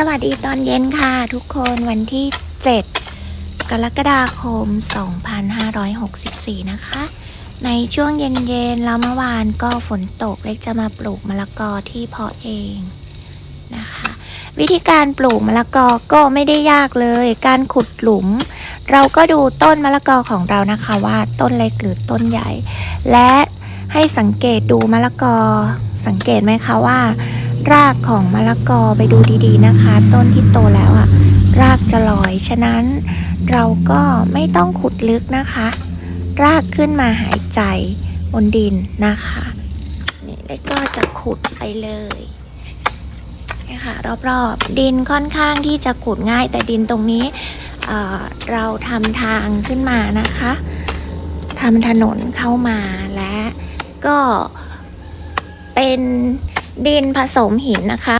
สวัสดีตอนเย็นค่ะ ทุกคนวันที่ 7 กรกฎาคม 2564 นะคะ ในช่วงเย็นๆแล้วเมื่อวานก็ฝนตกเล็กจะมาปลูกมะละกอที่เพาะเองนะคะ วิธีการปลูกมะละกอก็ไม่ได้ยากเลย การขุดหลุม เราก็ดูต้นมะละกอของเรานะคะว่าต้นเล็กหรือต้นใหญ่ และให้สังเกตดูมะละกอสังเกตไหมคะว่า รากของมะละกอไปดูดีๆนะคะ ต้นที่โตแล้วอะรากจะลอย ฉะนั้นเราก็ไม่ต้องขุดลึกนะคะ รากขึ้นมาหายใจบนดินนะคะนี่แล้วก็จะขุดไปเลยนี่ค่ะรอบๆดินค่อนข้างที่จะขุดง่าย แต่ดินตรงนี้เเราทำทางขึ้นมานะคะทำถนนเข้ามาและก็เป็น ดินผสมหินนะคะ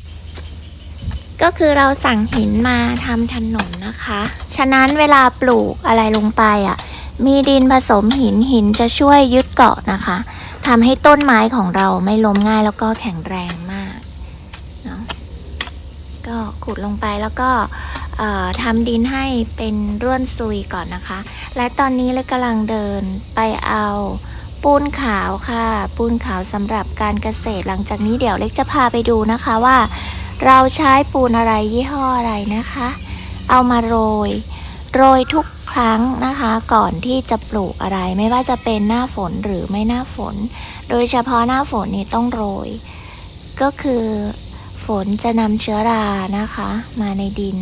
ก็คือเราสั่งหินมาทำถนนนะคะ ฉะนั้นเวลาปลูกอะไรลงไปอะ มีดินผสมหินหินจะช่วยยึดเกาะนะคะทำให้ต้นไม้ของเราไม่ล้มง่ายแล้วก็แข็งแรงมากเนาะก็ขุดลงไปแล้วก็ทำดินให้เป็นร่วนซุยก่อนนะคะ และตอนนี้เลยกำลังเดินไปเอา ปูนขาวค่ะ ปูนขาวสำหรับการเกษตรหลังจากนี้เดี๋ยวเล็กจะพาไปดูนะคะว่า เราใช้ปูนอะไรยี่ห้ออะไรนะคะ เอามาโรย โรยทุกครั้งนะคะก่อนที่จะปลูกอะไรไม่ว่าจะเป็นหน้าฝนหรือไม่หน้าฝน โดยเฉพาะหน้าฝนนี่ต้องโรย ก็คือฝนจะนำเชื้อรานะคะ มาในดิน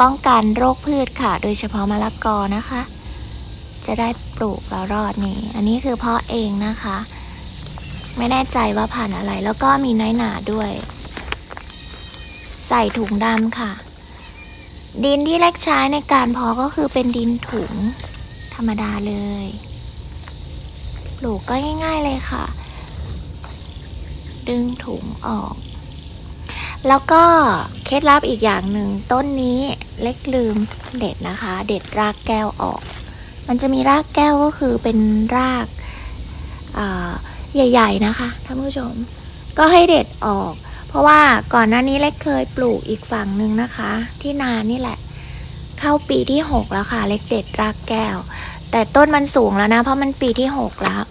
ป้องกันโรคพืชค่ะ โดยเฉพาะมะละกอนะคะ จะได้ปลูกแล้วรอดนี่ อันนี้คือเพาะเองนะคะ ไม่แน่ใจว่าผ่านอะไร แล้วก็มีน้อยหนาด้วย ใส่ถุงดำค่ะ ดินที่เล็กใช้ในการเพาะก็คือเป็นดินถุงธรรมดาเลย ปลูกก็ง่าย ๆเลยค่ะ ดึงถุงออก แล้วก็เคล็ดลับอีกอย่างหนึ่งต้นนี้เล็กลืมเด็ดนะคะ เด็ดรากแก้วออก มันจะมีรากแก้วก็คือเป็นรากใหญ่ ๆ นะคะท่านผู้ชม ก็ให้เด็ดออก เพราะว่าก่อนหน้านี้เล็กเคยปลูกอีกฝั่งหนึ่งนะคะ ที่นานนี่แหละ เข้าปีที่ 6 แล้วค่ะ เล็กเด็ดรากแก้ว แต่ต้นมันสูงแล้วนะ เพราะมันปีที่ 6 แล้ว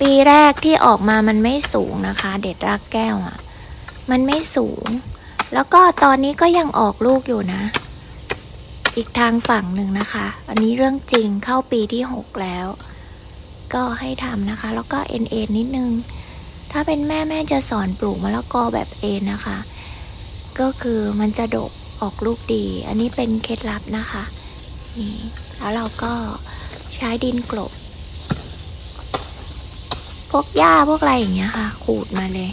ปีแรกที่ออกมามันไม่สูงนะคะ เด็ดรากแก้วอะ่ะ มันไม่สูง แล้วก็ตอนนี้ก็ยังออกลูกอยู่นะ อีกทางฝั่งหนึ่งนะคะ อันนี้เรื่องจริงเข้าปีที่ 6 แล้ว ก็ให้ทำนะคะ แล้วก็เอ็นเอ็นนิดนึง ถ้าเป็นแม่แม่จะสอนปลูกมะละกอแบบเอ็นนะคะ ก็คือมันจะดกออกลูกดี อันนี้เป็นเคล็ดลับนะคะนี่แล้วเราก็ใช้ดินกลบ พวกหญ้าพวกอะไรอย่างเงี้ยค่ะ ขูดมาเลย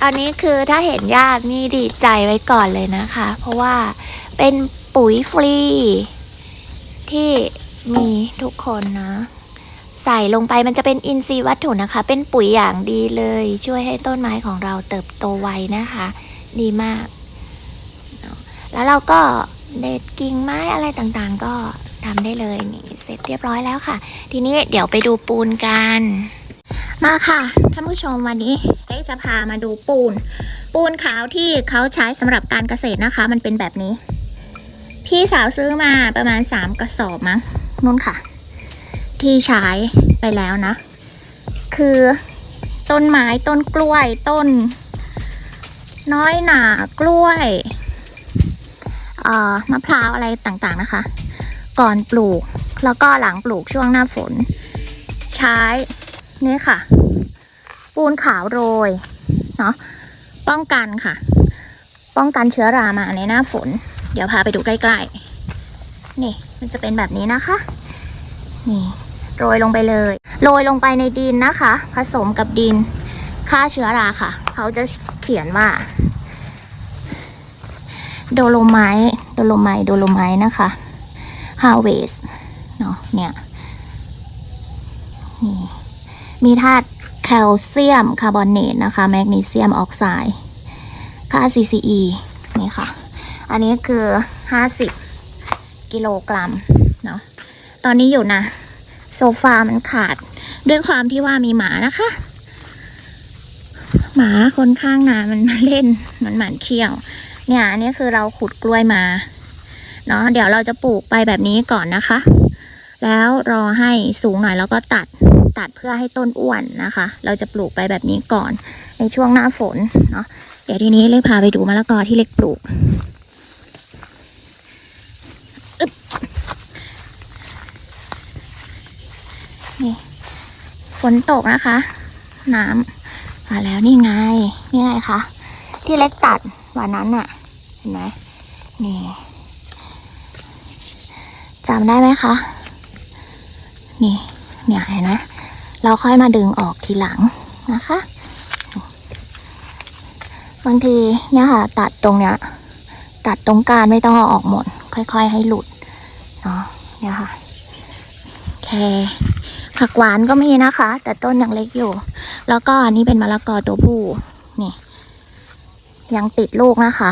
ตอนนี้คือถ้าเห็นหญ้านี่ดีใจไว้ก่อนเลยนะคะ เพราะว่าเป็น ปุ๋ยฟรี ที่มีทุกคนนะ ใส่ลงไปมันจะเป็นอินทรีย์วัตถุนะคะ เป็นปุ๋ยอย่างดีเลย ช่วยให้ต้นไม้ของเราเติบโตไวนะคะ ดีมาก แล้วเราก็เด็ดกิ่งไม้อะไรต่างๆ ก็ทำได้เลยนี่เสร็จเรียบร้อยแล้วค่ะ ทีนี้เดี๋ยวไปดูปูนกัน มาค่ะท่านผู้ชมวันนี้เอ๊จะพามาดูปูน ปูนขาวที่เขาใช้สำหรับการเกษตรนะคะ มันเป็นแบบนี้ พี่สาวซื้อมาประมาณสามกระสอบมั้งนู่นค่ะ ที่ใช้ไปแล้วนะ คือต้นไม้ต้นกล้วยต้น น้อยหนากล้วยเอ่อมะพร้าวอะไรต่างๆนะคะ ก่อนปลูกแล้วก็หลังปลูกช่วงหน้าฝน ใช้นี่ค่ะ ปูนขาวโรยเนาะป้องกันค่ะ ป้องกันเชื้อรามาในหน้าฝน เดี๋ยวพาไปดูใกล้ๆ นี่มันจะเป็นแบบนี้นะคะ นี่โรยลงไปเลย โรยลงไปในดินนะคะ ผสมกับดินฆ่าเชื้อราค่ะ เขาจะเขียนว่า โดโลไมต์โดโลไมต์โดโลไมต์นะคะ harvest เนาะเนี่ยนี่มีธาตุแคลเซียมคาร์บอเนตนะคะ แมกนีเซียมออกไซด์ค่า CCE นี่ค่ะ อันนี้คือ50กิโลกรัมเนาะตอนนี้อยู่นะ โซฟามันขาดด้วยความที่ว่ามีหมานะคะ หมาคนข้างงานมันมาเล่นมันหมันเขี้ยว เนี่ยอันนี้คือเราขุดกล้วยมาเนาะเดี๋ยวเราจะปลูกไปแบบนี้ก่อนนะคะ แล้วรอให้สูงหน่อยแล้วก็ตัดตัดเพื่อให้ต้นอ้วนนะคะ เราจะปลูกไปแบบนี้ก่อนในช่วงหน้าฝนเนาะเดี๋ยวทีนี้เล็กพาไปดูมะละกอที่เล็กปลูก อึ๊บนี่ ฝนตกนะคะ น้ำมาแล้วนี่ไง นี่ไงคะ ที่เล็กตัดวันนั้นน่ะเห็นไหมนี่จำได้ไหมคะ นี่ เนี่ยเห็นไหมเราค่อยมาดึงออกทีหลังนะคะ บางทีเนี่ยค่ะ ตัดตรงเนี้ย ตัดตรงกลารไม่ต้องเอาออกหมด ค่อย ๆ ให้หลุด เนาะเนี่ยค่ะ โอเค ผักหวานก็มีนะคะ แต่ต้นยังเล็กอยู่ แล้วก็อันนี้เป็นมะละกอตัวผู้นี่ ยังติดลูกนะคะ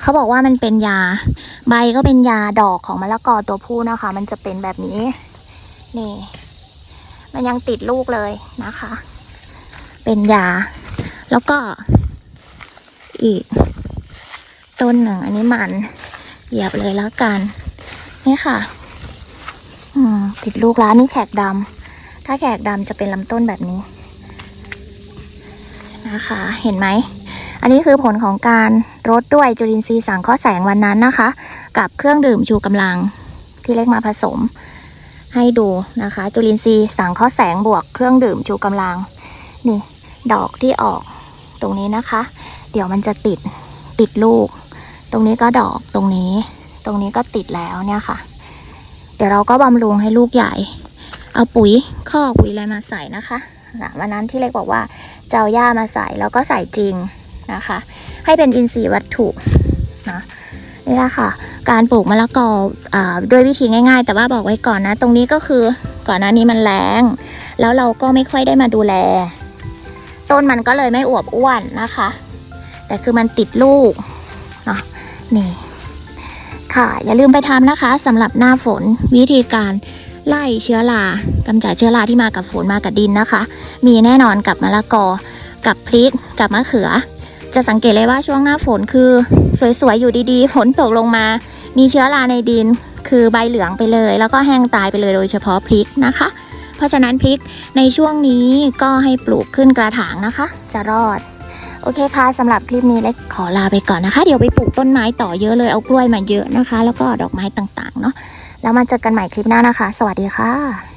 เขาบอกว่ามันเป็นยา ใบก็เป็นยาดอกของมะละกอตัวผู้นะคะ มันจะเป็นแบบนี้ นี่ มันยังติดลูกเลยนะคะ เป็นยา แล้วก็ อีก ต้นหนึ่งอันนี้มันเหยียบเลยแล้วกัน นี่ค่ะ ติดลูกแล้วนี่แขกดำถ้าแขกดำจะเป็นลำต้นแบบนี้ นะคะ เห็นไหม อันนี้คือผลของการรดด้วยจุลินทรีย์สังเคราะห์แสงวันนั้นนะคะ กับเครื่องดื่มชูกำลังที่เล็กมาผสม ให้ดูนะคะ จุลินทรีย์สังเคราะห์แสงบวกเครื่องดื่มชูกำลัง นี่ ดอกที่ออกตรงนี้นะคะ เดี๋ยวมันจะติดติดลูก ตรงนี้ก็ดอกตรงนี้ ตรงนี้ก็ติดแล้วเนี่ยค่ะ ดี๋ยวเราก็บำรุงให้ลูกใหญ่ เอาปุ๋ยข้อปุ๋ยอะไรมาใส่นะคะนะวันนั้นที่เล็กบอกว่าจะเอาหญ้ามาใส่แล้วก็ใส่จริงนะคะ ให้เป็นอินทรีย์วัตถุนะนี่แหละค่ะ การปลูกมะละกออาด้วยวิธีง่าย ๆ แต่ว่าบอกไว้ก่อนนะ ตรงนี้ก็คือก่อนหน้านี้มันแรงแล้วเราก็ไม่ค่อยได้มาดูแล ต้นมันก็เลยไม่อวบอ้วนนะคะ แต่คือมันติดลูกเนาะนี่ ค่ะ อย่าลืมไปทำนะคะสำหรับหน้าฝนวิธีการไล่เชื้อรากำจัดเชื้อราที่มากับฝนมากับดินนะคะ มีแน่นอนกับมะละกอ กับพริก กับมะเขือ จะสังเกตเลยว่าช่วงหน้าฝนคือสวยๆอยู่ดีๆฝนตกลงมา มีเชื้อราในดิน คือใบเหลืองไปเลย แล้วก็แห้งตายไปเลยโดยเฉพาะพริกนะคะ เพราะฉะนั้นพริกในช่วงนี้ก็ให้ปลูกขึ้นกระถางนะคะ จะรอด โอเคค่ะสำหรับคลิปนี้เล็กขอลาไปก่อนนะคะ เดี๋ยวไปปลูกต้นไม้ต่อเยอะเลยเอากล้วยมาเยอะนะคะ แล้วก็ดอกไม้ต่างๆเนาะแล้วมาเจอกันใหม่คลิปหน้านะคะ สวัสดีค่ะ